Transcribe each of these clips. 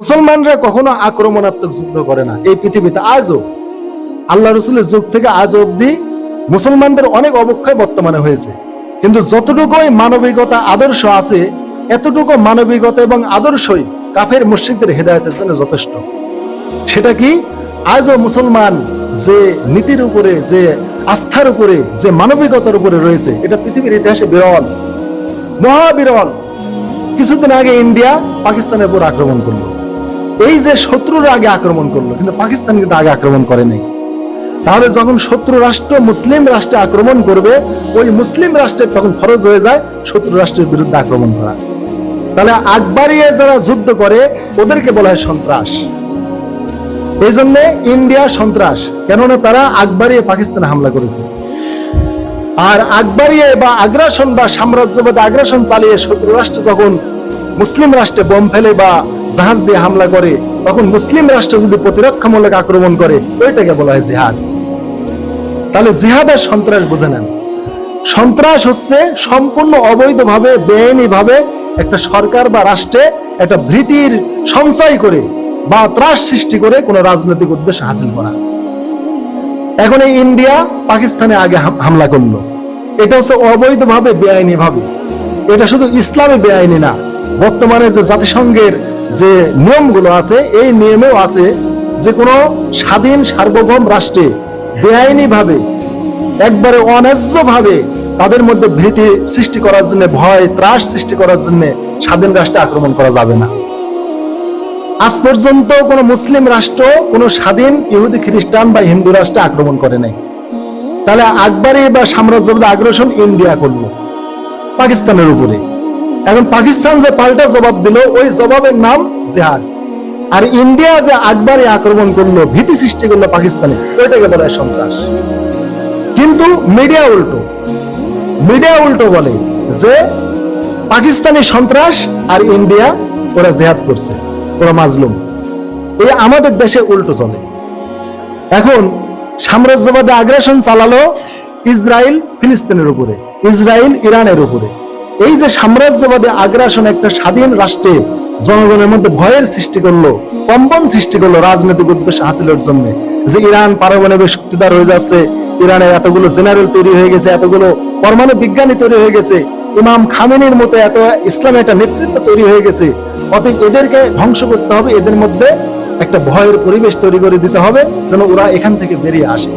মুসলমানরা কখনো আক্রমণাত্মক যুদ্ধ করে না। এই পৃথিবীতে আজও আল্লাহ রসুলের যুগ থেকে আজ অবধি মুসলমানদের অনেক অবক্ষয় বর্তমানে হয়েছে। কিন্তু যতটুকুই মানবিকতা আদর্শ আছে, এতটুকু মানবিকতা এবং আদর্শই কাফের মুশ্রিকদের হেদায়তের জন্য যথেষ্ট। সেটা কি? আজও মুসলমান যে নীতির উপরে, যে আস্থার উপরে, যে মানবিকতার উপরে রয়েছে, এটা পৃথিবীর ইতিহাসে বিরল। মহা বিরল কিছুদিন আগে ইন্ডিয়া পাকিস্তানের উপর আক্রমণ করল। এই যে শত্রুর আগে আক্রমণ করল, কিন্তু পাকিস্তান কিন্তু আগে আক্রমণ করে নাই। তাহলে যখন শত্রু রাষ্ট্র, মুসলিম রাষ্ট্রে আক্রমণ করবে, ওই মুসলিম রাষ্ট্রের তখন ফরজ হয়ে যায় শত্রু রাষ্ট্রের বিরুদ্ধে আক্রমণ করা। তাহলে আকবরিয়ে যারা যুদ্ধ করে, ওদেরকে বলা হয় সন্ত্রাস। এই জন্য ইন্ডিয়া সন্ত্রাস, কেননা তারা আকবরিয়ে পাকিস্তানে হামলা করেছে। আর আকবরিয়ে বা আগ্রাসন বা সাম্রাজ্যবাদ আগ্রাসন চালিয়ে শত্রু রাষ্ট্র যখন মুসলিম রাষ্ট্রে বোম ফেলে বা জাহাজ দিয়ে হামলা করে, তখন মুসলিম রাষ্ট্র যদি প্রতিরক্ষামূলক আক্রমণ করে, ওইটাকে বলা হয় জিহাদ। তাহলে জিহাদ আর সন্ত্রাস বুঝে নেন। সন্ত্রাস হচ্ছে সম্পূর্ণ অবৈধভাবে, বেআইনিভাবে একটা সরকার বা রাষ্ট্রে একটা ভীতির সঞ্চয় করে বা ত্রাস সৃষ্টি করে কোনো রাজনৈতিক উদ্দেশ্য হাসিল করা। এখন এই ইন্ডিয়া পাকিস্তানে আগে হামলা করল। এটা হচ্ছে অবৈধভাবে বেআইনি ভাবে এটা শুধু ইসলামে বেআইনি না বর্তমানে যে জাতিসংঘের যে নিয়মগুলো আছে, এই নিয়মেও আছে যে কোনো স্বাধীন সার্বভৌম রাষ্ট্রে বেআইনি ভাবে একবারে অন্যায্য ভাবে তাদের মধ্যে ভীতি সৃষ্টি করার জন্য, ভয়, ত্রাস সৃষ্টি করার জন্য স্বাধীন রাষ্ট্রে আক্রমণ করা যাবে না। আজ পর্যন্ত কোন মুসলিম রাষ্ট্র, কোন স্বাধীন ইহুদি, খ্রিস্টান বা হিন্দু রাষ্ট্রে আক্রমণ করে নাই। তাহলে আকবরী বা সাম্রাজ্যবাদ আগ্রাসন ইন্ডিয়া করল, পাকিস্তানের উপরে। এখন পাকিস্তান যে পাল্টা জবাব দিল, ওই জবাবের নাম জেহাদ। আর ইন্ডিয়া যে আকবরী আক্রমণ করল, ভীতি সৃষ্টি করল পাকিস্তানে, ওইটাকে বলা সন্ত্রাস। কিন্তু মিডিয়া উল্টো। মিডিয়া উল্টো বলে যে পাকিস্তানি সন্ত্রাস আর ইন্ডিয়া, ওরা জেহাদ করছে, ওরা মাজলুম। এই আমাদের দেশে উল্টো চলে। এখন সাম্রাজ্যবাদী আগ্রাসন চালালো ইসরায়েল ফিলিস্তিনের উপরে ইসরায়েল ইরানের উপরে। এই যে সাম্রাজ্যবাদী আগ্রাসন একটা স্বাধীন রাষ্ট্রে জনগণের মধ্যে ভয়ের সৃষ্টি করল, কম্পন সৃষ্টি করল রাজনৈতিক উদ্দেশ্য হাসিলের জন্য। যে ইরান পারমাণবিক শক্তিদার হয়ে যাচ্ছে, ইরানের এতগুলো জেনারেল তৈরি হয়ে গেছে, এতগুলো পরমাণু বিজ্ঞানী তৈরি হয়ে গেছে, ইমাম খামেনির মতো এত ইসলামে একটা নেতৃত্ব তৈরি হয়ে গেছে, অতএব এদেরকে ধ্বংস করতে হবে, এদের মধ্যে একটা ভয়ের পরিবেশ তৈরি করে দিতে হবে, যেন ওরা এখান থেকে বেরিয়ে আসে।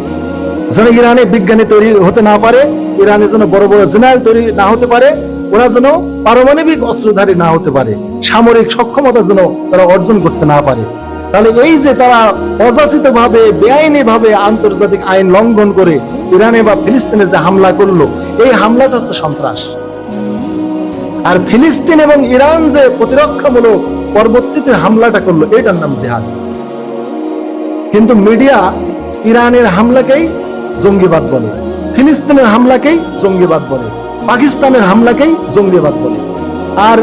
যেন ইরানে বিজ্ঞানী তৈরি হতে না পারে, ইরানে যেন বড় বড় জেনারেল তৈরি না হতে পারে ওরা যেন পারমাণবিক অস্ত্রধারী না হতে পারে, সামরিক সক্ষমতা যেন তারা অর্জন করতে না পারে। তাহলে এই যে তারা অযাচিত ভাবে বেআইনি ভাবে আন্তর্জাতিক আইন লঙ্ঘন করে ইরানে বা ফিলিস্তিনে যে হামলা করল, এই হামলাটা হচ্ছে সন্ত্রাস। আর ফিলিস্তিন এবং ইরান যে প্রতিরক্ষামূলক পরবর্তীতে হামলাটা করল এটার নাম জিহাদ। কিন্তু মিডিয়া ইরানের হামলাকেই জঙ্গিবাদ বলে, ফিলিস্তিনের হামলাকেই জঙ্গিবাদ বলে। পাকিস্তানের হামলাকেই জঙ্গিবাদ বলে। আর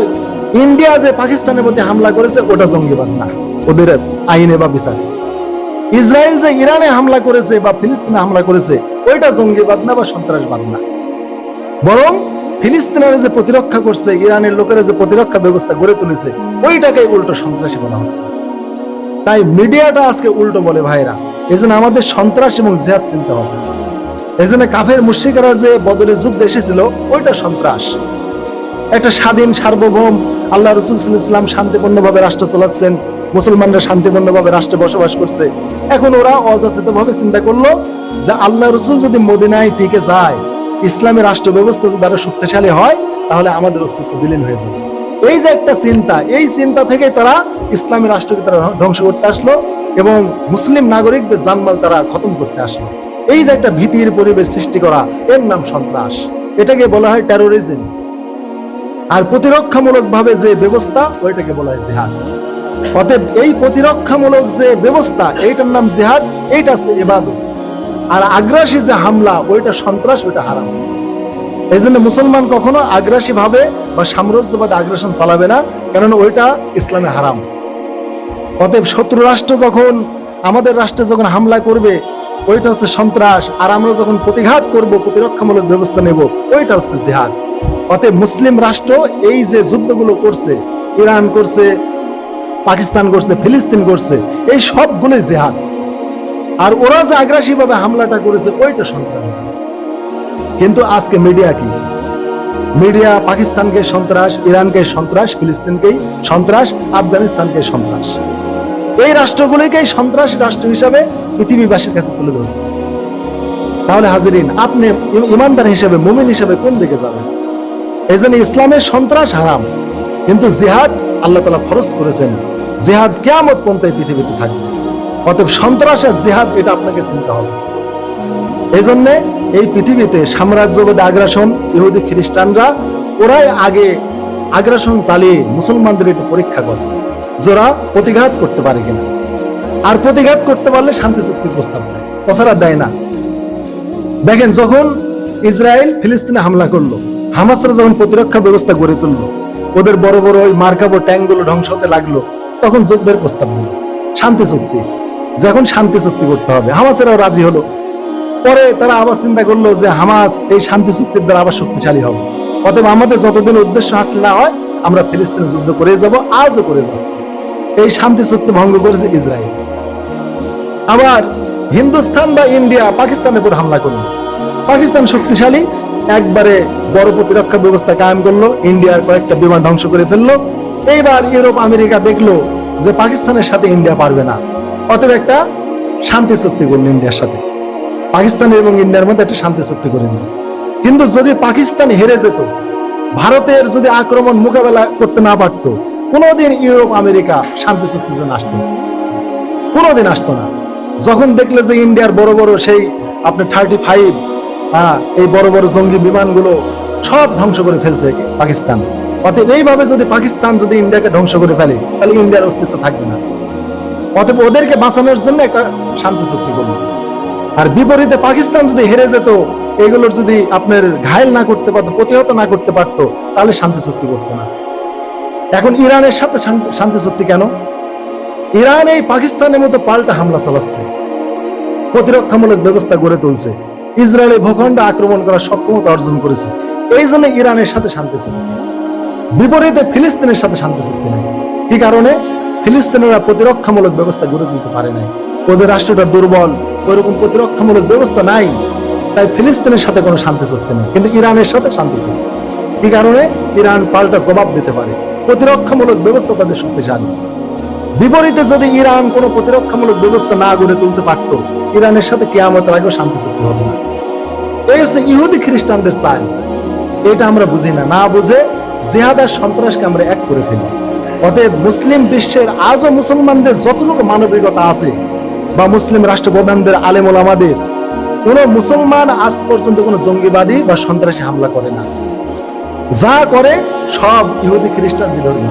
ইন্ডিয়া যে পাকিস্তানের মধ্যে হামলা করেছে, ওটা জঙ্গিবাদ না। ওদের আইনে বা বিচারে। ইসরায়েল যে ইরানে হামলা করেছে বা ফিলিস্তিনে হামলা করেছে, ওইটা জঙ্গিবাদ না বা সন্ত্রাসবাদ না। বরং ফিলিস্তিনের যে প্রতিরক্ষা করছে, ইরানের লোকেরা যে প্রতিরক্ষা ব্যবস্থা গড়ে তুলেছে ওইটাকে উল্টো সন্ত্রাসী বলা হচ্ছে। তাই মিডিয়াটা আজকে উল্টো বলে, ভাইরা। এই জন্য আমাদের সন্ত্রাস এবং জিহাদ চিন্তা হবে। এই জন্য কাফের মুশ্রিকারা যে বদলের যুদ্ধে এসেছিল, ওইটা সন্ত্রাস। একটা স্বাধীন, সার্বভৌম আল্লাহ রসুল ইসলাম শান্তিপূর্ণভাবে রাষ্ট্র চালাচ্ছেন, মুসলমানরা শান্তিপূর্ণভাবে রাষ্ট্রে বসবাস করছে। এখন ওরা অযাচিত ভাবে চিন্তা করল যে আল্লাহ রসুল যদি মদিনায় টিকে যায়, ইসলামী রাষ্ট্র ব্যবস্থা যদি আরও শক্তিশালী হয়, তাহলে আমাদের অস্তিত্ব বিলীন হয়ে যাবে। এই যে একটা চিন্তা, এই চিন্তা থেকে তারা ইসলামী রাষ্ট্রকে তারা ধ্বংস করতে আসলো এবং মুসলিম নাগরিকদের জানমাল তারা খতম করতে আসলো। এই যে একটা ভীতির পরিবেশ সৃষ্টি করা, এর নাম সন্ত্রাস। এটাকে বলা হয় টেরোরিজম আর প্রতিরক্ষামূলক ভাবে যে ব্যবস্থা, ওইটাকে বলা হয় জিহাদ। অতএব এই প্রতিরক্ষামূলক যে ব্যবস্থা, এইটার নাম জিহাদ, এইটা হচ্ছে ইবাদত। আর আগ্রাসী যে হামলা, ওইটা সন্ত্রাস, ওইটা হারাম। এই জন্য মুসলমান কখনো আগ্রাসী ভাবে বা সাম্রাজ্যবাদ আগ্রাসন চালাবে না, কেননা ওইটা ইসলামে হারাম। অতএব শত্রু রাষ্ট্র যখন, আমাদের রাষ্ট্রে যখন হামলা করবে ওইটা হচ্ছে সন্ত্রাস। আর আমরা যখন প্রতিঘাত করব, প্রতিরক্ষামূলক ব্যবস্থা নেব, ওইটা হচ্ছে জিহাদ। অতএব মুসলিম রাষ্ট্র এই যে যুদ্ধগুলো করছে, ইরান করছে, পাকিস্তান করছে, ফিলিস্তিন করছে, এই সবগুলোই জেহাদ। আর ওরা যে আগ্রাসী ভাবে হামলাটা করেছে, ওইটা সন্ত্রাস। কিন্তু আজকে মিডিয়া কি? মিডিয়া পাকিস্তানকে সন্ত্রাস, ইরানকে সন্ত্রাস, ফিলিস্তিনকেই সন্ত্রাস, আফগানিস্তানকে সন্ত্রাস। এই রাষ্ট্রগুলিকেই সন্ত্রাস রাষ্ট্র হিসাবে পৃথিবীবাসীর কাছে তুলে ধরেছে। তাহলে হাজিরিন, আপনি ইমানদার হিসেবে, মুমিন হিসেবে কোন দিকে যাবেন? এই জন্য ইসলামের সন্ত্রাস হারাম। কিন্তু জিহাদ আল্লাহ তালা ফরজ করেছেন। জিহাদ কেমন পর্যন্ত এই পৃথিবীতে থাকবে। অতএব সন্ত্রাস আর জিহাদ, এটা আপনাকে চিনতে হবে। এই জন্য এই পৃথিবীতে সাম্রাজ্যবাদী আগ্রাসন, ইহুদি খ্রিস্টানরা ওরাই আগে আগ্রাসন চালিয়ে মুসলমানদের একটু পরীক্ষা করে। যারা প্রতিঘাত করতে পারে কিনা। আর প্রতিঘাত করতে পারলে শান্তি চুক্তির প্রস্তাব দেয়। তাছাড়া দেয় না। দেখেন, যখন ইসরায়েল ফিলিস্তিনে হামলা করল, হামাসরা যখন প্রতিরক্ষা ব্যবস্থা গড়ে তুললো, ওদের বড় বড় ওই মার্কাবো ট্যাঙ্কগুলো ধ্বংস হতে লাগল, তখন যুদ্ধের প্রস্তাব দিল। শান্তি চুক্তি। যে এখন শান্তি চুক্তি করতে হবে, হামাসেরাও রাজি হলো। পরে তারা আবার চিন্তা করল যে হামাস এই শান্তি চুক্তির দ্বারা আবার শক্তিশালী হবে। অতএব আমাদের যতদিন উদ্দেশ্য হাসিল না হয় আমরা ফিলিস্তিনে যুদ্ধ করে যাব, আজও করে যাচ্ছি। এই শান্তি চুক্তি ভঙ্গ করেছে ইসরায়েল। আবার হিন্দুস্তান বা ইন্ডিয়া পাকিস্তানের উপর হামলা করল। পাকিস্তান শক্তিশালী, একবারে বড় প্রতিরক্ষা ব্যবস্থা কায়েম করল, ইন্ডিয়ার কয়েকটা বিমান ধ্বংস করে ফেলল। এইবার ইউরোপ, আমেরিকা দেখল যে পাকিস্তানের সাথে ইন্ডিয়া পারবে না। অতএব একটা শান্তি চুক্তি করল ইন্ডিয়ার সাথে। পাকিস্তান এবং ইন্ডিয়ার মধ্যে একটা শান্তি চুক্তি করে দিল কিন্তু যদি পাকিস্তান হেরে যেত ভারতের যদি আক্রমণ মোকাবেলা করতে না পারতো, কোনোদিন ইউরোপ, আমেরিকা শান্তি চুক্তি যেন আসতো কোনোদিন আসতো না। যখন দেখলে যে ইন্ডিয়ার বড় বড় সেই আপনার থার্টি ফাইভ হ্যাঁ এই বড় বড় জঙ্গি বিমানগুলো সব ধ্বংস করে ফেলছে পাকিস্তান। অতএব এইভাবে যদি পাকিস্তান যদি ইন্ডিয়াকে ধ্বংস করে ফেলে, তাহলে ইন্ডিয়ার অস্তিত্ব থাকবে না। অতএব ওদেরকে বাঁচানোর জন্য একটা শান্তি চুক্তি করল আর বিপরীতে পাকিস্তান যদি হেরে যেত এগুলোর যদি আপনার ঘায়ল না করতে পারতো, প্রতিহত না করতে পারতো, তাহলে শান্তি চুক্তি করতো না। এখন ইরানের সাথে শান্তি চুক্তি কেন? ইরান এই পাকিস্তানের মতো পাল্টা হামলা চালাচ্ছে, প্রতিরক্ষামূলক ব্যবস্থা গড়ে তুলছে, ইসরায়েলের ভূখণ্ড আক্রমণ করার সক্ষমতা অর্জন করেছে। এই জন্য ইরানের সাথে শান্তি চুক্তি বিপরীতে ফিলিস্তিনের সাথে শান্তি চুক্তি নেই। কি কারণে? ফিলিস্তিনেরা প্রতিরক্ষামূলক ব্যবস্থা গড়ে তুলতে পারে নাই। ওদের রাষ্ট্রটা দুর্বল, ওইরকম প্রতিরক্ষামূলক ব্যবস্থা নাই। তাই ফিলিস্তিনের সাথে কোনো শান্তি চুক্তি নেই, কিন্তু ইরানের সাথে শান্তি চুক্তি কি কারণে? ইরান পাল্টা জবাব দিতে পারে। প্রতিরক্ষামূলক ব্যবস্থা তাদের শক্তিশালী। বিপরীতে যদি ইরান কোনো প্রতিরক্ষামূলক ব্যবস্থা না গড়ে তুলতে পারত, ইরানের সাথে কেয়ামতের আগেও শান্তি চুক্তি হবে না। এই হচ্ছে ইহুদি খ্রিস্টানদের চাই এটা আমরা বুঝি না। না বুঝে জেহাদ আর সন্ত্রাসকে আমরা এক করে ফেলি। অতএব মুসলিম বিশ্বের আজও মুসলমানদের যতটুকু মানবিকতা আছে, বা মুসলিম রাষ্ট্রপ্রধানদের, আলেমুল আমাদের কোন মুসলমান আজ পর্যন্ত কোনো জঙ্গিবাদী বা সন্ত্রাসী হামলা করে না। যা করে সব ইহুদি খ্রিস্টান বিধর্মী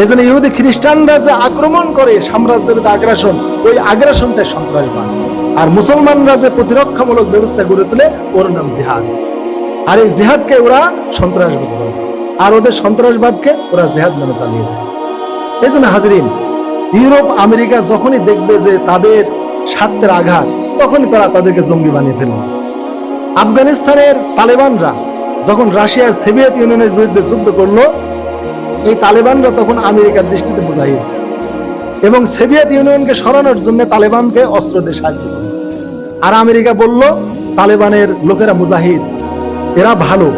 এই জন্য ইহুদি খ্রিস্টানরা যে আক্রমণ করে সাম্রাজ্যের আগ্রাসন, ওই আগ্রাসনটাই সন্ত্রাসবাদ। আর মুসলমানরা যে প্রতিরক্ষামূলক ব্যবস্থা গড়ে তোলে, ওর নাম জিহাদ। আর এই জিহাদকে ওরা সন্ত্রাসবাদ বলে। আর ওদের সন্ত্রাসবাদকে ওরা জিহাদ নামে চালিয়ে দেয়। এই জন্য হাজিরিন, ইউরোপ, আমেরিকা যখনই দেখবে যে তাদের স্বার্থের আঘাত তখনই তারা তাদেরকে জঙ্গি বানিয়ে ফেলবে আফগানিস্তানের তালেবানরা যখন রাশিয়ার সোভিয়েত ইউনিয়নের বিরুদ্ধে যুদ্ধ করল, এই তালেবানরা তখন আমেরিকার দৃষ্টিতে মুজাহিদ এবং সোভিয়েত ইউনিয়নকে সরানোর জন্য তালেবানকে অস্ত্র দিয়ে সাহায্য করে আর আমেরিকা বলল, তালেবানের লোকেরা মুজাহিদ, এরা ভালো,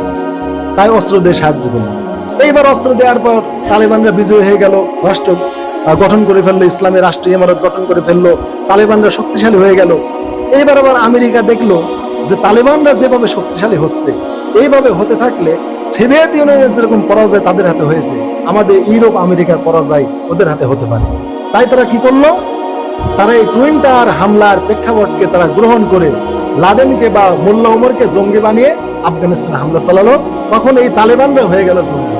তাই অস্ত্র দিয়ে সাহায্য করল। এইবার অস্ত্র দেওয়ার পর তালেবানরা বিজয়ী হয়ে গেল, রাষ্ট্র গঠন করে ফেলল ইসলামের রাষ্ট্রীয় ইমারত গঠন করে ফেলল। তালেবানরা শক্তিশালী হয়ে গেল। এইবার আবার আমেরিকা দেখল যে তালেবানরা যেভাবে শক্তিশালী হচ্ছে, এইভাবে হতে থাকলে সোভিয়েত ইউনিয়নের যেরকম পরাজয় তাদের হাতে হয়েছে, আমাদের ইউরোপ, আমেরিকার পরাজয় ওদের হাতে হতে পারে। তাই তারা কি করল? তারা এই টুইন্টার হামলার প্রেক্ষাপটকে তারা গ্রহণ করে লাদেনকে বা মোল্লা ওমরকে জঙ্গি বানিয়ে আফগানিস্তানে হামলা চালালো। তখন এই তালেবানরা হয়ে গেল জঙ্গি।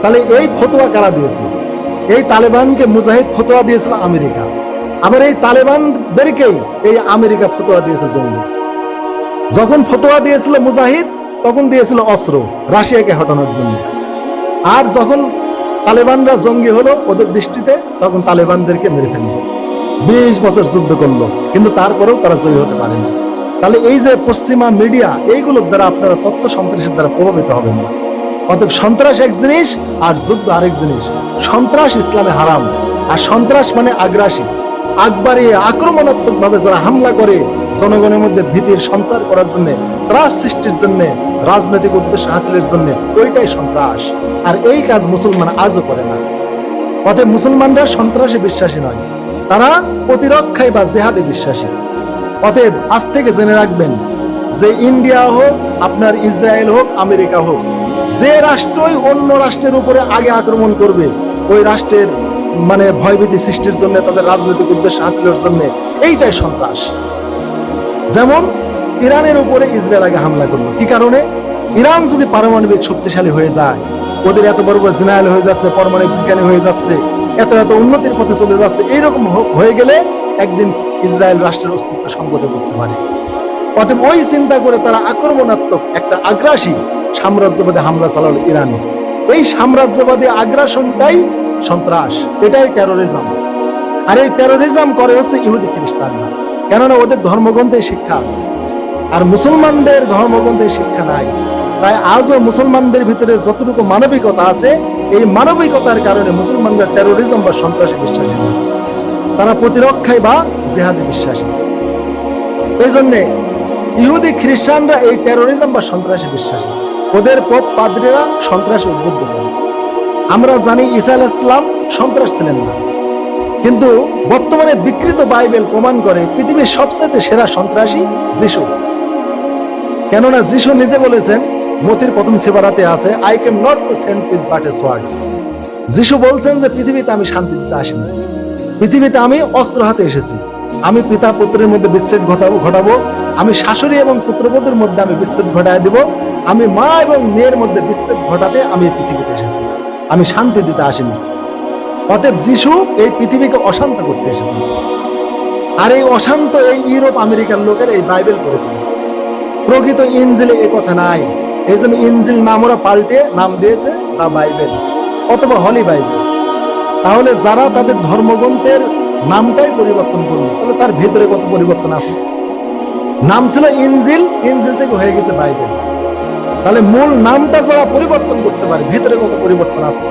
তাহলে এই ফতোয়া কারা দিয়েছে? এই তালেবানকে মুজাহিদ ফতোয়া দিয়েছিল আমেরিকা। আবার এই তালেবানদেরকেই এই আমেরিকা ফতোয়া দিয়েছে জঙ্গি। যখন ফতোয়া দিয়েছিল মুজাহিদ, তখন দিয়েছিল অস্ত্র, রাশিয়াকে হটানোর জন্য। আর যখন তালেবানরা জঙ্গি হলো ওদের দৃষ্টিতে, তখন তালেবানদেরকে মেরে ফেলল। বিশ বছর যুদ্ধ করল, কিন্তু তারপরেও তারা জয়ী হতে পারেনি। তাহলে এই যে পশ্চিমা মিডিয়া এইগুলোর দ্বারা আপনারা তথ্য সন্ত্রাসের দ্বারা প্রভাবিত হবেন না। অতএব সন্ত্রাস এক জিনিস আর যুদ্ধ আরেক জিনিস। সন্ত্রাস ইসলামে হারাম। আর সন্ত্রাস মানে আগ্রাসী। আকবারে আক্রমণাত্মক ভাবে যারা হামলা করে, জনগণের মধ্যে ভীতির সঞ্চার করার জন্য, ত্রাস সৃষ্টির জন্য, রাজনৈতিক উদ্দেশ্য হাসিলের জন্য ওইটাই সন্ত্রাস। আর এই কাজ মুসলমান আজও করে না। অতএব মুসলমানরা সন্ত্রাসে বিশ্বাসী নয়, তারা প্রতিরক্ষায় বা জেহাদে বিশ্বাসী। অতএব আজ থেকে জেনে রাখবেন যে ইন্ডিয়া হোক, আপনার ইসরায়েল হোক, আমেরিকা হোক, যে রাষ্ট্রই অন্য রাষ্ট্রের উপরে আগে আক্রমণ করবে, ওই রাষ্ট্রের মানে ভয়ভীতি সৃষ্টির জন্য, তাদের রাজনৈতিক উদ্দেশ্য হাসিলের জন্য এইটাই সন্ত্রাস। যেমন ইরানের উপরে ইসরায়েল আগে হামলা করল। কি কারণে? ইরান যদি পারমাণবিক শক্তিশালী হয়ে যায়, ওদের এত বড় বড় জেনারেল হয়ে যাচ্ছে পারমাণবিক বিজ্ঞানী হয়ে যাচ্ছে, এত এত উন্নতির পথে চলে যাচ্ছে, এইরকম হয়ে গেলে একদিন ইসরায়েল রাষ্ট্রের অস্তিত্ব সংকটে পড়তে পারে। অতএব ওই চিন্তা করে তারা আক্রমণাত্মক একটা আগ্রাসী সাম্রাজ্যবাদী হামলা চালালো ইরানে। এই সাম্রাজ্যবাদী আগ্রাসনটাই সন্ত্রাস, এটাই টেরোরিজম আর এই টেরোরিজম করে হচ্ছে ইহুদি খ্রিস্টানরা। কেননা ওদের ধর্মগ্রন্থে শিক্ষা আছে। আর মুসলমানদের ধর্মগ্রন্থে শিক্ষা নাই। তাই আজও মুসলমানদের ভিতরে যতটুকু মানবিকতা আছে, এই মানবিকতার কারণে মুসলমানরা টেরোরিজম বা সন্ত্রাসে বিশ্বাসী নয়। তারা প্রতিরক্ষায় বা জেহাদে বিশ্বাসী। এই জন্যে ইহুদি খ্রিস্টানরা এই টেরোরিজম বা সন্ত্রাসে বিশ্বাসী। ওদের পোপ পাদ্রীরা সন্ত্রাসে উদ্বুদ্ধ করে। আমরা জানি ঈসা আলাইহিস সালাম সন্ত্রাস ছিলেন না। কিন্তু বর্তমানে বিকৃত বাইবেল প্রমাণ করে পৃথিবীর সবচেয়ে সেরা সন্ত্রাসী যিশু। কেননা যিশু নিজে বলেছেন, মতির প্রথম সেবারাতে আছে I can not to send peace but a sword যিশু বলছেন যে, পৃথিবীতে আমি শান্তি দিতে আসিনি। পৃথিবীতে আমি অস্ত্র হাতে এসেছি। আমি পিতা পুত্রের মধ্যে বিচ্ছেদ ঘটাবো ঘটাবো। আমি শাশুড়ি এবং পুত্রবধূর মধ্যে আমি বিচ্ছেদ ঘটায় দিব। আমি মা এবং মেয়ের মধ্যে বিচ্ছেদ ঘটাতে আমি পৃথিবীতে এসেছি। আমি শান্তি দিতে আসিনি। অতএব যিশু এই পৃথিবীকে অশান্ত করতে এসেছেন। আর এই অশান্ত এই ইউরোপ আমেরিকার লোকের এই বাইবেল করে প্রকৃত ইনজিলে এ কথা নাই। এই জন্য ইনজিল নাম ওরা পাল্টে নাম দিয়েছে তা বাইবেল, অথবা হলি বাইবেল। তাহলে যারা তাদের ধর্মগ্রন্থের নামটাই পরিবর্তন করল তাহলে তার ভিতরে কত পরিবর্তন আছে? নাম ছিল ইনজিল ইনজিল থেকে হয়ে গেছে বাইবেল। তাহলে মূল নামটা যারা পরিবর্তন করতে পারে, ভিতরে কত পরিবর্তন আছে?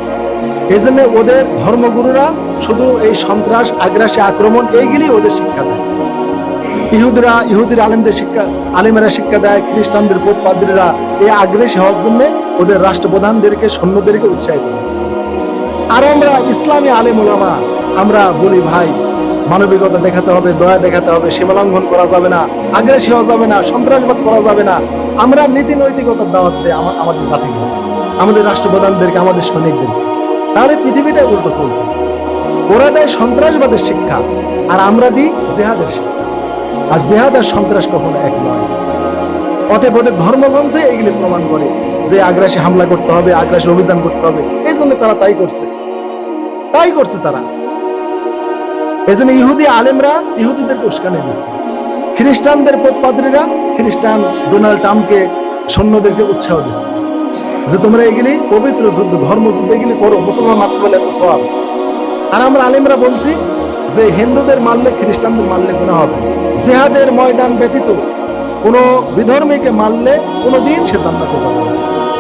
এই জন্য ওদের ধর্মগুরুরা শুধু এই সন্ত্রাস, আগ্রাসী আক্রমণ, এইগুলি ওদের শিক্ষা দেয়। ইহুদিরা, ইহুদির আলেমদের শিক্ষা, আলেমেরা শিক্ষা দেয়, খ্রিস্টানদের পোপ পাদ্রীরা এই আগ্রাসী হওয়ার জন্য ওদের রাষ্ট্রপ্রধানদেরকে, সৈন্যদেরকে উৎসাহিত আর আমরা ইসলামী আলেম ওলামা আমরা বলি ভাই মানবিকতা দেখাতে হবে, দয়া দেখাতে হবে, সীমা লঙ্ঘন করা যাবে না, আগ্রাসী হওয়া যাবে না, সন্ত্রাসবাদ করা যাবে না। আমরা নীতি নৈতিকতার দাওয়াত দেয় আমা- আমাদের জাতিকে, আমাদের রাষ্ট্রপ্রধানদেরকে, আমাদের সৈনিকদেরকে। তাহলে পৃথিবীটা উল্টো চলছে। ওরা দেয় সন্ত্রাসবাদের শিক্ষা, আর আমরা দিই জেহাদের শিক্ষা। আর জেহাদ আর সন্ত্রাস কখনো এক নয়। অতএব ওদের ধর্মগ্রন্থে এগুলি প্রমাণ করে যে আগ্রাসী হামলা করতে হবে, আগ্রাসী অভিযান করতে হবে। এই জন্য তারা তাই করছে। তাই করছে তারা। এই জন্য ইহুদি আলেমরা ইহুদিদেরকে দিচ্ছে। খ্রিস্টানদের খ্রিস্টান ডোনাল্ড ট্রাম্পকে সৈন্যদেরকে উৎসাহ দিচ্ছে। যে তোমরা এগুলি পবিত্র যুদ্ধ ধর্মযুদ্ধ এগুলি করো, মুসলমান সওয়াব। আর আমরা আলেমরা বলছি যে হিন্দুদের মারলে, খ্রিস্টানদের মারলে কোনো হবে জেহাদের ময়দান ব্যতীত কোন বিধর্মীকে মারলে কোনো দিন সে জান্নাতে যাবে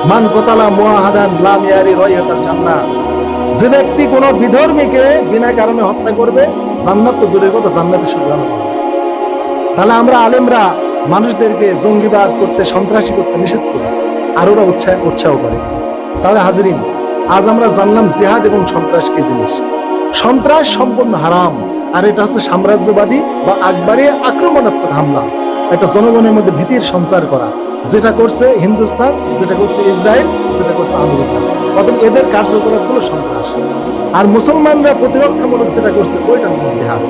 মান কোতালা মুআহাদান লাম ইয়ারি জান্নাত। যে ব্যক্তি কোনো বিধর্মীকে বিনা কারণে হত্যা করবে, জান্নাত তো দূরের কথা, জান্নাতে সুযোগ তাহলে আমরা আলেমরা মানুষদেরকে জঙ্গিবাদ করতে, সন্ত্রাসী করতে নিষেধ করি, আর ওরা উৎসাহ উৎসাহ করে। তাহলে হাজিরিন, আজ আমরা জানলাম জেহাদ এবং সন্ত্রাস কি জিনিস। সন্ত্রাস সম্পূর্ণ হারাম, আর এটা হচ্ছে সাম্রাজ্যবাদী বা আকবরী আক্রমণাত্মক হামলা। একটা জনগণের মধ্যে ভীতির সঞ্চার করা। যেটা করছে হিন্দুস্তান, যেটা করছে ইসরায়েল যেটা করছে আমেরিকা। অর্থাৎ এদের কার্যকলাপ হলো সন্ত্রাস। আর মুসলমানরা প্রতিরক্ষামূলক যেটা করছে, ওইটা হচ্ছে জিহাদ।